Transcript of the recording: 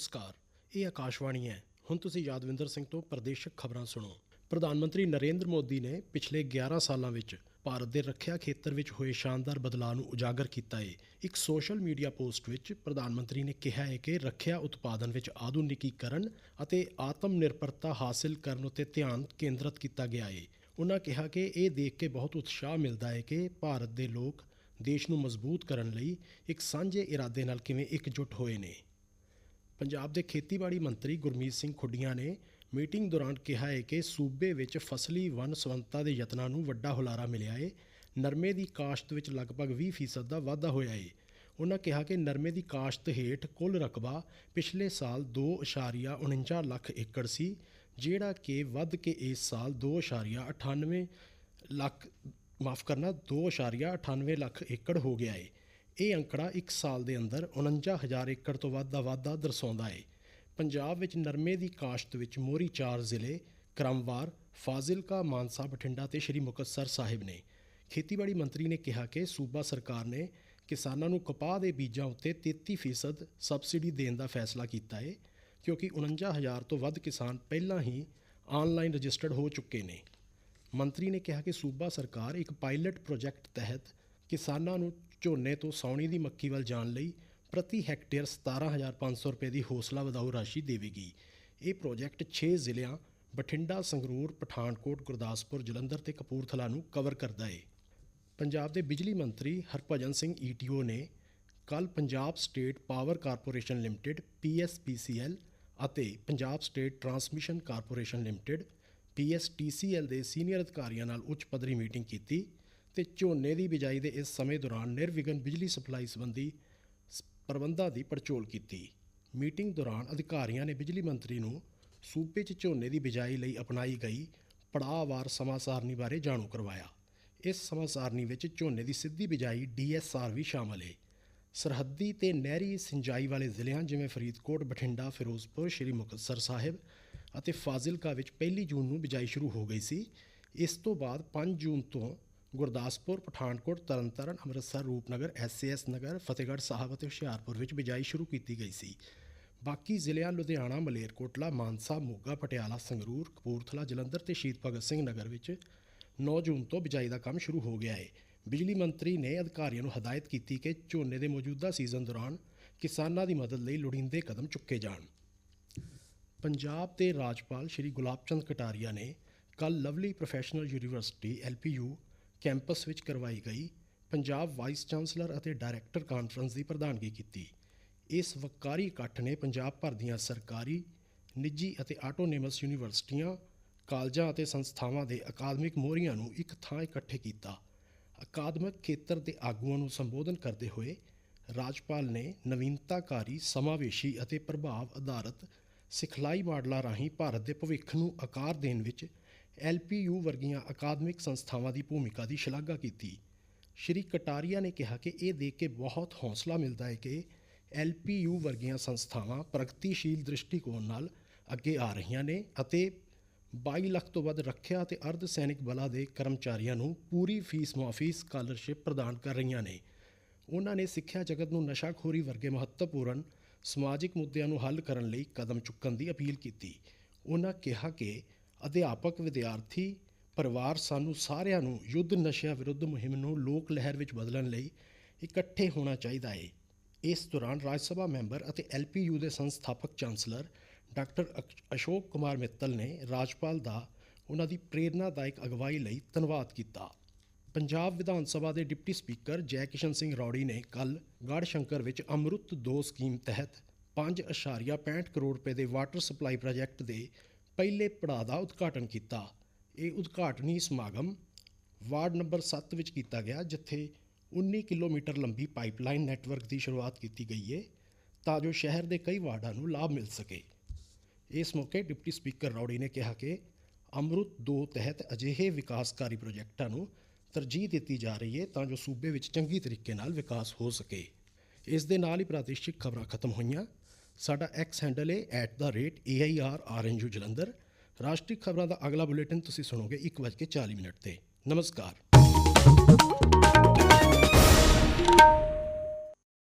ਨਮਸਕਾਰ। ਇਹ ਆਕਾਸ਼ਵਾਣੀ ਹੈ। ਹੁਣ ਤੁਸੀਂ ਯਾਦਵਿੰਦਰ ਸਿੰਘ ਤੋਂ ਪ੍ਰਦੇਸ਼ਕ ਖਬਰਾਂ ਸੁਣੋ। ਪ੍ਰਧਾਨ ਮੰਤਰੀ ਨਰਿੰਦਰ ਮੋਦੀ ਨੇ ਪਿਛਲੇ 11 ਸਾਲਾਂ ਵਿੱਚ ਭਾਰਤ ਦੇ ਰੱਖਿਆ ਖੇਤਰ ਵਿੱਚ ਹੋਏ ਸ਼ਾਨਦਾਰ ਬਦਲਾਅ ਨੂੰ ਉਜਾਗਰ ਕੀਤਾ ਹੈ ਇੱਕ ਸੋਸ਼ਲ ਮੀਡੀਆ ਪੋਸਟ ਵਿੱਚ ਪ੍ਰਧਾਨ ਮੰਤਰੀ ਨੇ ਕਿਹਾ ਹੈ ਕਿ ਰੱਖਿਆ ਉਤਪਾਦਨ ਵਿੱਚ ਆਧੁਨਿਕੀਕਰਨ ਅਤੇ ਆਤਮ ਨਿਰਭਰਤਾ ਹਾਸਲ ਕਰਨ ਉੱਤੇ ਧਿਆਨ ਕੇਂਦਰਿਤ ਕੀਤਾ ਗਿਆ ਹੈ ਉਹਨਾਂ ਕਿਹਾ ਕਿ ਇਹ ਦੇਖ ਕੇ ਬਹੁਤ ਉਤਸ਼ਾਹ ਮਿਲਦਾ ਹੈ ਕਿ ਭਾਰਤ ਦੇ ਲੋਕ ਦੇਸ਼ ਨੂੰ ਮਜ਼ਬੂਤ ਕਰਨ ਲਈ ਇੱਕ ਸਾਂਝੇ ਇਰਾਦੇ ਨਾਲ ਕਿਵੇਂ ਇਕਜੁੱਟ ਹੋਏ ਨੇ। ਪੰਜਾਬ ਦੇ ਖੇਤੀਬਾੜੀ ਮੰਤਰੀ ਗੁਰਮੀਤ ਸਿੰਘ ਖੁੱਡੀਆਂ ਨੇ ਮੀਟਿੰਗ ਦੌਰਾਨ ਕਿਹਾ ਹੈ ਕਿ ਸੂਬੇ ਵਿੱਚ ਫਸਲੀ ਵਨ ਸਵੰਤਾ ਦੇ ਯਤਨਾਂ ਨੂੰ ਵੱਡਾ ਹੁਲਾਰਾ ਮਿਲਿਆ ਹੈ ਨਰਮੇ ਦੀ ਕਾਸ਼ਤ ਵਿੱਚ ਲਗਭਗ 20% ਦਾ ਵਾਧਾ ਹੋਇਆ ਹੈ ਉਹਨਾਂ ਕਿਹਾ ਕਿ ਨਰਮੇ ਦੀ ਕਾਸ਼ਤ ਹੇਠ ਕੁੱਲ ਰਕਬਾ ਪਿਛਲੇ ਸਾਲ 2.49 ਲੱਖ ਏਕੜ ਸੀ, ਜਿਹੜਾ ਕਿ ਵੱਧ ਕੇ ਇਸ ਸਾਲ 2.98 ਲੱਖ, ਮਾਫ ਕਰਨਾ 2.98 ਲੱਖ ਏਕੜ ਹੋ ਗਿਆ ਹੈ ਇਹ ਅੰਕੜਾ 1 ਸਾਲ ਦੇ ਅੰਦਰ 49000 ਏਕੜ ਤੋਂ ਵੱਧ ਦਾ ਵਾਧਾ ਦਰਸਾਉਂਦਾ ਹੈ ਪੰਜਾਬ ਵਿੱਚ ਨਰਮੇ ਦੀ ਕਾਸ਼ਤ ਵਿੱਚ ਮੋਰੀ ਚਾਰ ਜ਼ਿਲ੍ਹੇ, ਕ੍ਰਮਵਾਰ, ਫਾਜ਼ਿਲਕਾ, ਮਾਨਸਾ, ਬਠਿੰਡਾ ਤੇ ਸ਼੍ਰੀ ਮੁਕਤਸਰ ਸਾਹਿਬ ਨੇ। ਖੇਤੀਬਾੜੀ ਮੰਤਰੀ ਨੇ ਕਿਹਾ ਕਿ ਸੂਬਾ ਸਰਕਾਰ ਨੇ ਕਿਸਾਨਾਂ ਨੂੰ ਕਪਾਹ ਦੇ ਬੀਜਾਂ ਉੱਤੇ 33% ਸਬਸਿਡੀ ਦੇਣ ਦਾ ਫੈਸਲਾ ਕੀਤਾ ਹੈ ਕਿਉਂਕਿ 49000 ਤੋਂ ਵੱਧ ਕਿਸਾਨ ਪਹਿਲਾਂ ਹੀ ਆਨਲਾਈਨ ਰਜਿਸਟਰਡ ਹੋ ਚੁੱਕੇ ਨੇ। ਮੰਤਰੀ ਨੇ ਕਿਹਾ ਕਿ ਸੂਬਾ ਸਰਕਾਰ ਇੱਕ ਪਾਇਲਟ ਪ੍ਰੋਜੈਕਟ ਤਹਿਤ ਕਿਸਾਨਾਂ ਨੂੰ ਝੋਨੇ ਤੋਂ ਸਾਉਣੀ ਦੀ ਮੱਕੀ ਵੱਲ ਜਾਣ ਲਈ ਪ੍ਰਤੀ ਹੈਕਟੇਅਰ 17500 ਰੁਪਏ ਦੀ ਹੌਸਲਾ ਵਧਾਊ ਰਾਸ਼ੀ ਦੇਵੇਗੀ। ਇਹ ਪ੍ਰੋਜੈਕਟ 6 ਜ਼ਿਲ੍ਹਿਆਂ, ਬਠਿੰਡਾ, ਸੰਗਰੂਰ, ਪਠਾਨਕੋਟ, ਗੁਰਦਾਸਪੁਰ, ਜਲੰਧਰ ਤੇ ਕਪੂਰਥਲਾ ਨੂੰ ਕਵਰ ਕਰਦਾ ਹੈ ਪੰਜਾਬ ਦੇ ਬਿਜਲੀ ਮੰਤਰੀ ਹਰਭਜਨ ਸਿੰਘ ਈਟੀਓ ਨੇ ਕੱਲ Punjab State Power Corporation Limited PSPCL ਅਤੇ Punjab State Transmission Corporation Limited PSTCL ਦੇ ਸੀਨੀਅਰ ਅਧਿਕਾਰੀਆਂ ਨਾਲ ਉੱਚ ਪੱਧਰੀ ਮੀਟਿੰਗ ਕੀਤੀ। ਤੇ ਝੋਨੇ ਦੀ ਬਿਜਾਈ ਦੇ ਇਸ ਸਮੇਂ ਦੌਰਾਨ ਨਿਰਵਿਘਨ ਬਿਜਲੀ ਸਪਲਾਈ ਸੰਬੰਧੀ ਸ- ਪ੍ਰਬੰਧਾਂ ਦੀ ਪੜਚੋਲ ਕੀਤੀ। ਮੀਟਿੰਗ ਦੌਰਾਨ ਅਧਿਕਾਰੀਆਂ ਨੇ ਬਿਜਲੀ ਮੰਤਰੀ ਨੂੰ ਸੂਬੇ 'ਚ ਝੋਨੇ ਦੀ ਬਿਜਾਈ ਲਈ ਅਪਣਾਈ ਗਈ ਪੜਾਅਵਾਰ ਸਮਾਂ ਸਾਰਣੀ ਬਾਰੇ ਜਾਣੂ ਕਰਵਾਇਆ। ਇਸ ਸਮਾਂ ਸਾਰਣੀ ਵਿੱਚ ਝੋਨੇ ਦੀ ਸਿੱਧੀ ਬਿਜਾਈ ਡੀਐਸਆਰ ਵੀ ਸ਼ਾਮਲ ਹੈ ਸਰਹੱਦੀ ਤੇ ਨਹਿਰੀ ਸਿੰਜਾਈ ਵਾਲੇ ਜ਼ਿਲ੍ਹਿਆਂ ਜਿਵੇਂ ਫਰੀਦਕੋਟ, ਬਠਿੰਡਾ, ਫਿਰੋਜ਼ਪੁਰ, ਸ਼੍ਰੀ ਮੁਕਤਸਰ ਸਾਹਿਬ ਅਤੇ ਫਾਜ਼ਿਲਕਾ ਵਿੱਚ ਪਹਿਲੀ ਜੂਨ ਨੂੰ ਬਿਜਾਈ ਸ਼ੁਰੂ ਹੋ ਗਈ ਸੀ। ਇਸ ਤੋਂ ਬਾਅਦ 5 ਜੂਨ ਤੋਂ ਗੁਰਦਾਸਪੁਰ, ਪਠਾਨਕੋਟ, ਤਰਨਤਾਰਨ, ਅੰਮ੍ਰਿਤਸਰ, ਰੂਪਨਗਰ, ਐਸਏਐਸ ਨਗਰ, ਫਤਿਹਗੜ੍ਹ ਸਾਹਿਬ ਅਤੇ ਹੁਸ਼ਿਆਰਪੁਰ ਵਿੱਚ ਬਿਜਾਈ ਸ਼ੁਰੂ ਕੀਤੀ ਗਈ ਸੀ। ਬਾਕੀ ਜ਼ਿਲ੍ਹਿਆਂ ਲੁਧਿਆਣਾ, ਮਲੇਰਕੋਟਲਾ, ਮਾਨਸਾ, ਮੋਗਾ, ਪਟਿਆਲਾ, ਸੰਗਰੂਰ, ਕਪੂਰਥਲਾ, ਜਲੰਧਰ ਤੇ ਸ਼ਹੀਦ ਭਗਤ ਸਿੰਘ ਨਗਰ ਵਿੱਚ 9 ਜੂਨ ਤੋਂ ਬਿਜਾਈ ਦਾ ਕੰਮ ਸ਼ੁਰੂ ਹੋ ਗਿਆ ਹੈ ਬਿਜਲੀ ਮੰਤਰੀ ਨੇ ਅਧਿਕਾਰੀਆਂ ਨੂੰ ਹਦਾਇਤ ਕੀਤੀ ਕਿ ਝੋਨੇ ਦੇ ਮੌਜੂਦਾ ਸੀਜ਼ਨ ਦੌਰਾਨ ਕਿਸਾਨਾਂ ਦੀ ਮਦਦ ਲਈ ਲੋੜੀਂਦੇ ਕਦਮ ਚੁੱਕੇ ਜਾਣ। ਪੰਜਾਬ ਦੇ ਰਾਜਪਾਲ ਸ਼੍ਰੀ ਗੁਲਾਬ ਚੰਦ ਕਟਾਰੀਆ ਨੇ ਕੱਲ Lovely Professional University, LPU campus ਵਿੱਚ ਕਰਵਾਈ ਗਈ, ਪੰਜਾਬ ਵਾਈਸ ਚਾਂਸਲਰ ਅਤੇ ਡਾਇਰੈਕਟਰ ਕਾਨਫਰੰਸ ਦੀ ਪ੍ਰਧਾਨਗੀ ਕੀਤੀ। ਇਸ ਵਕਾਰੀ ਇਕੱਠ ਨੇ ਪੰਜਾਬ ਭਰ ਦੀਆਂ ਸਰਕਾਰੀ, ਨਿੱਜੀ ਅਤੇ ਆਟੋਨੇਮਸ ਯੂਨੀਵਰਸਿਟੀਆਂ, ਕਾਲਜਾਂ ਅਤੇ ਸੰਸਥਾਵਾਂ ਦੇ ਅਕਾਦਮਿਕ ਮੋਹਰੀਆਂ ਨੂੰ ਇੱਕ ਥਾਂ ਇਕੱਠੇ ਕੀਤਾ। ਅਕਾਦਮਿਕ ਖੇਤਰ ਦੇ ਆਗੂਆਂ ਨੂੰ ਸੰਬੋਧਨ ਕਰਦੇ ਹੋਏ ਰਾਜਪਾਲ ਨੇ ਨਵੀਨਤਾਕਾਰੀ, ਸਮਾਵੇਸ਼ੀ ਅਤੇ ਪ੍ਰਭਾਵ ਆਧਾਰਿਤ ਸਿਖਲਾਈ ਮਾਡਲਾਂ ਰਾਹੀਂ ਭਾਰਤ ਦੇ ਭਵਿੱਖ ਨੂੰ ਆਕਾਰ ਦੇਣ ਵਿੱਚ ਐਲਪੀਯੂ ਵਰਗੀਆਂ ਅਕਾਦਮਿਕ ਸੰਸਥਾਵਾਂ ਦੀ ਭੂਮਿਕਾ ਦੀ ਸ਼ਲਾਘਾ ਕੀਤੀ। ਸ਼੍ਰੀ ਕਟਾਰੀਆ ਨੇ ਕਿਹਾ ਕਿ ਇਹ ਦੇਖ ਕੇ ਬਹੁਤ ਹੌਸਲਾ ਮਿਲਦਾ ਹੈ ਕਿ ਐਲਪੀਯੂ ਵਰਗੀਆਂ ਸੰਸਥਾਵਾਂ ਪ੍ਰਗਤੀਸ਼ੀਲ ਦ੍ਰਿਸ਼ਟੀਕੋਣ ਨਾਲ ਅੱਗੇ ਆ ਰਹੀਆਂ ਨੇ ਅਤੇ 22 ਲੱਖ ਤੋਂ ਵੱਧ ਰੱਖਿਆ ਅਤੇ ਅਰਧ ਸੈਨਿਕ ਬਲਾਂ ਦੇ ਕਰਮਚਾਰੀਆਂ ਨੂੰ ਪੂਰੀ ਫੀਸ ਮੁਆਫੀ ਸਕਾਲਰਸ਼ਿਪ ਪ੍ਰਦਾਨ ਕਰ ਰਹੀਆਂ ਨੇ। ਉਹਨਾਂ ਨੇ ਸਿੱਖਿਆ ਜਗਤ ਨੂੰ ਨਸ਼ਾਖੋਰੀ ਵਰਗੇ ਮਹੱਤਵਪੂਰਨ ਸਮਾਜਿਕ ਮੁੱਦਿਆਂ ਨੂੰ ਹੱਲ ਕਰਨ ਲਈ ਕਦਮ ਚੁੱਕਣ ਦੀ ਅਪੀਲ ਕੀਤੀ। ਉਹਨਾਂ ਕਿਹਾ ਕਿ ਅਧਿਆਪਕ, ਵਿਦਿਆਰਥੀ, ਪਰਿਵਾਰ ਸਾਨੂੰ ਸਾਰਿਆਂ ਨੂੰ ਯੁੱਧ ਨਸ਼ਿਆਂ ਵਿਰੁੱਧ ਮੁਹਿੰਮ ਨੂੰ ਲੋਕ ਲਹਿਰ ਵਿੱਚ ਬਦਲਣ ਲਈ ਇਕੱਠੇ ਹੋਣਾ ਚਾਹੀਦਾ ਹੈ ਇਸ ਦੌਰਾਨ ਰਾਜ ਸਭਾ ਮੈਂਬਰ ਅਤੇ ਐਲਪੀਯੂ ਦੇ ਸੰਸਥਾਪਕ ਚਾਂਸਲਰ ਡਾਕਟਰ ਅਕ- ਅਸ਼ੋਕ ਕੁਮਾਰ ਮਿੱਤਲ ਨੇ ਰਾਜਪਾਲ ਦਾ ਉਹਨਾਂ ਦੀ ਪ੍ਰੇਰਨਾਦਾਇਕ ਅਗਵਾਈ ਲਈ ਧੰਨਵਾਦ ਕੀਤਾ। ਪੰਜਾਬ ਵਿਧਾਨ ਸਭਾ ਦੇ ਡਿਪਟੀ ਸਪੀਕਰ ਜੈ ਕਿਸ਼ਨ ਸਿੰਘ ਰੌੜੀ ਨੇ ਕੱਲ ਗੜ੍ਹਸ਼ੰਕਰ ਵਿੱਚ ਅਮਰੁਤ 2 ਸਕੀਮ ਤਹਿਤ 5.65 ਕਰੋੜ ਰੁਪਏ ਦੇ ਵਾਟਰ ਸਪਲਾਈ ਪ੍ਰੋਜੈਕਟ ਦੇ ਪਹਿਲੇ ਪੜਾਅ ਦਾ ਉਦਘਾਟਨ ਕੀਤਾ। ਇਹ ਉਦਘਾਟਨੀ ਸਮਾਗਮ ਵਾਰਡ ਨੰਬਰ 7 ਵਿੱਚ ਕੀਤਾ ਗਿਆ, ਜਿੱਥੇ 19 ਕਿਲੋਮੀਟਰ ਲੰਬੀ ਪਾਈਪਲਾਈਨ ਨੈਟਵਰਕ ਦੀ ਸ਼ੁਰੂਆਤ ਕੀਤੀ ਗਈ ਹੈ ਤਾਂ ਜੋ ਸ਼ਹਿਰ ਦੇ ਕਈ ਵਾਰਡਾਂ ਨੂੰ ਲਾਭ ਮਿਲ ਸਕੇ। ਇਸ ਮੌਕੇ ਡਿਪਟੀ ਸਪੀਕਰ ਰੌੜੀ ਨੇ ਕਿਹਾ ਕਿ ਅਮਰੁਤ 2 ਤਹਿਤ ਅਜਿਹੇ ਵਿਕਾਸਕਾਰੀ ਪ੍ਰੋਜੈਕਟਾਂ ਨੂੰ ਤਰਜੀਹ ਦਿੱਤੀ ਜਾ ਰਹੀ ਹੈ ਤਾਂ ਜੋ ਸੂਬੇ ਵਿੱਚ ਚੰਗੀ ਤਰੀਕੇ ਨਾਲ ਵਿਕਾਸ ਹੋ ਸਕੇ। ਇਸ ਦੇ ਨਾਲ ਹੀ ਪ੍ਰਾਦੇਸ਼ਿਕ ਖਬਰਾਂ ਖਤਮ ਹੋਈਆਂ। ਸਾਡਾ ਐਕਸ ਹੈਂਡਲ ਹੈ @airranju ਜਲੰਧਰ। ਰਾਸ਼ਟਰੀ ਖਬਰਾਂ ਦਾ ਅਗਲਾ ਬੁਲੇਟਿਨ ਤੁਸੀਂ ਸੁਣੋਗੇ 1:40 ਮਿੰਟ ਤੇ। ਨਮਸਕਾਰ।